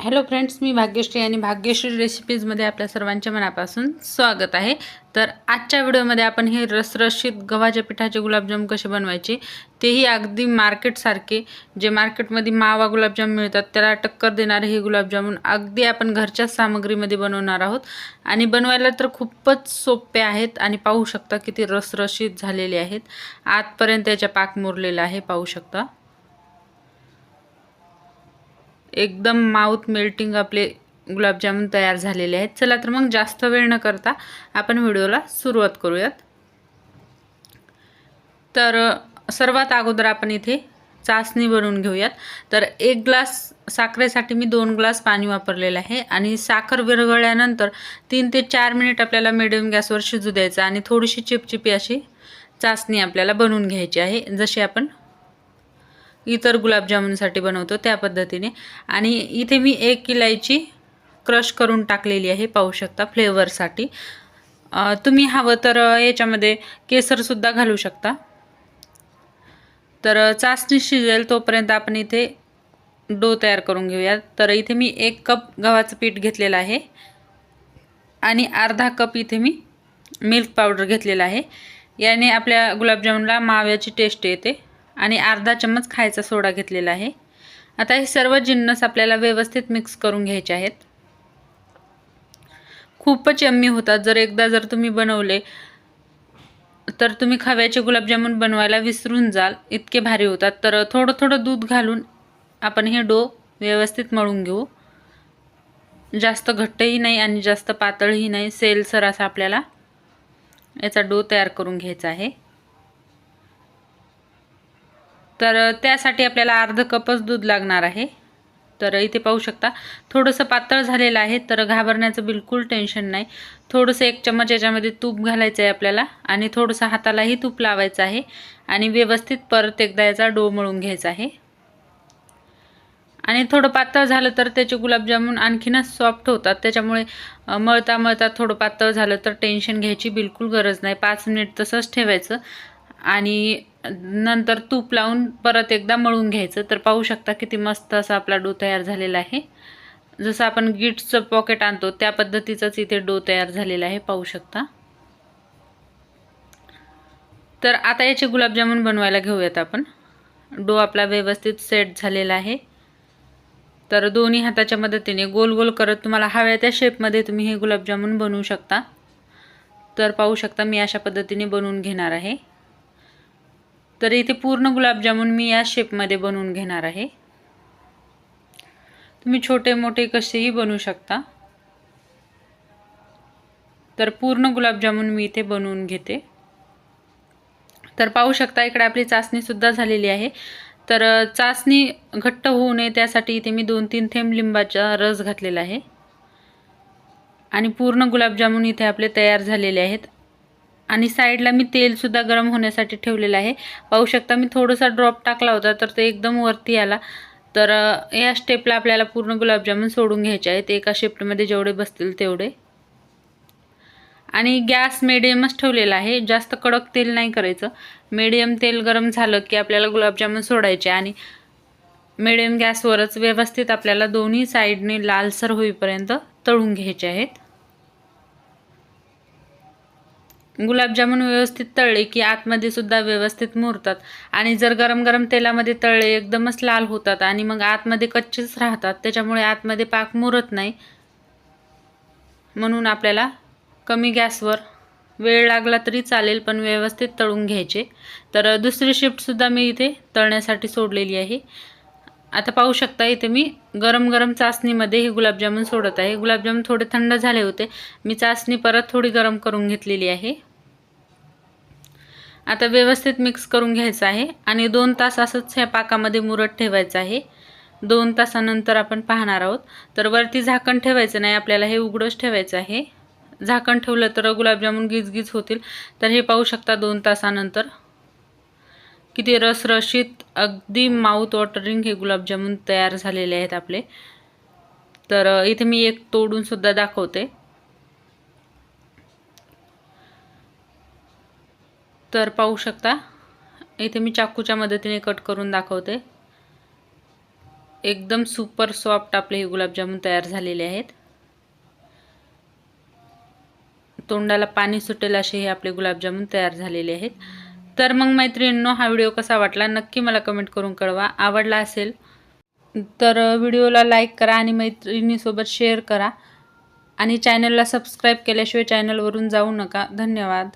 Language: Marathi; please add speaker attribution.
Speaker 1: हॅलो फ्रेंड्स मी भाग्यश्री आणि भाग्यश्री रेसिपीजमध्ये आपल्या सर्वांच्या मनापासून स्वागत आहे. तर आजच्या व्हिडिओमध्ये आपण हे रसरशीत गव्हाच्या पिठाचे गुलाबजाम कसे बनवायचे तेही अगदी मार्केटसारखे जे मार्केटमध्ये मावा गुलाबजाम मिळतात त्याला टक्कर देणारे हे गुलाबजामून अगदी आपण घरच्याच सामग्रीमध्ये बनवणार आहोत. आणि बनवायला तर खूपच सोपे आहेत आणि पाहू शकता किती रसरशीत झालेले आहेत. आतपर्यंत याच्या पाक मुरलेला आहे पाहू शकता. एकदम माउथ मेल्टिंग आपले गुलाबजामुन तयार झालेले आहेत. चला तर मग जास्त वेळ न करता आपण व्हिडिओला सुरुवात करूयात. तर सर्वात अगोदर आपण इथे चासणी बनवून घेऊयात. तर एक ग्लास साखरेसाठी मी दोन ग्लास पाणी वापरलेलं आहे आणि साखर विरघळल्यानंतर तीन ते चार मिनिट आपल्याला मिडियम गॅसवर शिजू द्यायचं आणि थोडीशी चिपचिपी अशी चाचणी आपल्याला बनवून घ्यायची आहे जशी आपण इतर गुलाबजामुनसाठी बनवतो त्या पद्धतीने. आणि इथे मी एक इलायची क्रश करून टाकलेली आहे पाहू शकता फ्लेवरसाठी. तुम्ही हवं तर याच्यामध्ये केसरसुद्धा घालू शकता. तर चाचणी चासणी शिजेल तोपर्यंत आपण इथे डो तयार करून घेऊया. तर इथे मी एक कप गव्हाचं पीठ घेतलेलं आहे. आणि अर्धा कप इथे मी मिल्क पावडर घेतलेला आहे. याने आपल्या गुलाबजामुनला माव्याची टेस्ट येते. आणि अर्धा चम्मच खायचा सोडा घेतलेला आहे. आता हे सर्व जिन्नस आपल्याला व्यवस्थित मिक्स करून घ्यायचे आहेत. खूपच यम्मी होतात. जर एकदा जर तुम्ही बनवले तर तुम्ही खव्याचे गुलाबजामुन बनवायला विसरून जाल. इतके भारी होतात. तर थोडं थोडं दूध घालून आपण हे डो व्यवस्थित मळून घेऊ. जास्त घट्टही नाही आणि जास्त पातळही नाही. सेलसर असा आपल्याला याचा डो तयार करून घ्यायचा आहे. तर त्यासाठी आपल्याला अर्ध कपच दूध लागणार आहे. तर इथे पाहू शकता थोडंसं पातळ झालेलं आहे तर घाबरण्याचं बिलकुल टेन्शन नाही. थोडंसं एक चम्मच याच्यामध्ये तूप घालायचं आहे आपल्याला आणि थोडंसं हातालाही तूप लावायचं आहे आणि व्यवस्थित परत एकदा याचा डो मळून घ्यायचा आहे. आणि थोडं पातळ झालं तर त्याचे गुलाबजामुन आणखीनच सॉफ्ट होतात. त्याच्यामुळे मळता मळता थोडं पातळ झालं तर टेन्शन घ्यायची बिलकुल गरज नाही. पाच मिनिट तसंच ठेवायचं. आणि नंतर तूप लावून परत एकदा मळून घ्यायचं. तर पाहू शकता किती मस्त असा आपला डो तयार झालेला आहे. जसं आपण गिट्सचं पॉकेट आणतो त्या पद्धतीचाच इथे डो तयार झालेला आहे पाहू शकता. तर आता याचे गुलाबजामुन बनवायला घेऊयात आपण. डो आपला व्यवस्थित सेट झालेला आहे. तर दोन्ही हाताच्या मदतीने गोल गोल करत तुम्हाला हव्या त्या शेपमध्ये तुम्ही हे गुलाबजामुन बनवू शकता. तर पाहू शकता मी अशा पद्धतीने बनवून घेणार आहे. तर इथे पूर्ण गुलाबजामुन मी या शेपमध्ये बनवून घेणार आहे. तुम्ही छोटे मोठे कसेही बनवू शकता. तर पूर्ण गुलाबजामुन मी इथे बनवून घेते. तर पाहू शकता इकडे आपली चाचणीसुद्धा झालेली आहे. तर चाचणी घट्ट होऊ नये त्यासाठी इथे मी दोन तीन थेंब लिंबाचा रस घातलेला आहे. आणि पूर्ण गुलाबजामुन इथे आपले तयार झालेले आहेत. आणि साईडला मी तेलसुद्धा गरम होण्यासाठी ठेवलेलं आहे. पाहू शकता मी थोडासा ड्रॉप टाकला होता तर ते एकदम वरती आला. तर या स्टेपला आपल्याला पूर्ण गुलाबजामुन सोडून घ्यायचे आहेत. एका शिफ्टमध्ये जेवढे बसतील तेवढे. आणि गॅस मिडियमच ठेवलेला आहे. जास्त कडक तेल नाही करायचं. मिडियम तेल गरम झालं की आपल्याला गुलाबजामुन सोडायचे आणि मिडियम गॅसवरच व्यवस्थित आपल्याला दोन्ही साईडने लालसर होईपर्यंत तळून घ्यायचे आहेत. गुलाबजामुन व्यवस्थित तळले की आतमध्ये सुद्धा व्यवस्थित मुरतात. आणि जर गरम गरम तेलामध्ये तळले एकदमच लाल होतात आणि मग आतमध्ये कच्चेच राहतात. त्याच्यामुळे आतमध्ये पाक मुरत नाही. म्हणून आपल्याला कमी गॅसवर वेळ लागला तरी चालेल पण व्यवस्थित तळून घ्यायचे. तर दुसरी शिफ्टसुद्धा मी इथे तळण्यासाठी सोडलेली आहे. आता पाहू शकता इथे मी गरम गरम चाचणीमध्ये हे गुलाबजामुन सोडत आहे. गुलाबजामुन थोडे थंड झाले होते. मी चाचणी परत थोडी गरम करून घेतलेली आहे. आता व्यवस्थित मिक्स करून घ्यायचं आहे. आणि दोन तास असंच ह्या पाकामध्ये मुरत ठेवायचं आहे. दोन तासानंतर आपण पाहणार आहोत. तर वरती झाकण ठेवायचं नाही आपल्याला हे उघडंच ठेवायचं आहे. झाकण ठेवलं तर गुलाबजामुन गिजगिज होतील. तर हे पाहू शकता दोन तासानंतर. किती रसरशीत अगदी माउथ वॉटरिंग हे गुलाबजामुन तयार झालेले आहेत आपले. तर इथे मी एक तोडूनसुद्धा दाखवते. तर पाहू शकता. इथे मी चाकूच्या मदतीने कट करून दाखवते. एकदम सुपर सॉफ्ट आपले हे गुलाबजामुन तयार झालेले आहेत. तोंडाला पाणी सुटेल असे हे आपले गुलाबजामुन तयार झालेले आहेत. तर मग मैत्रिणींनो हा व्हिडिओ कसा वाटला नक्की मला कमेंट करून कळवा. आवडला असेल तर व्हिडिओला लाईक करा आणि मैत्रिणीसोबत शेअर करा. आणि चॅनलला सबस्क्राईब केल्याशिवाय चॅनलवरून जाऊ नका. धन्यवाद.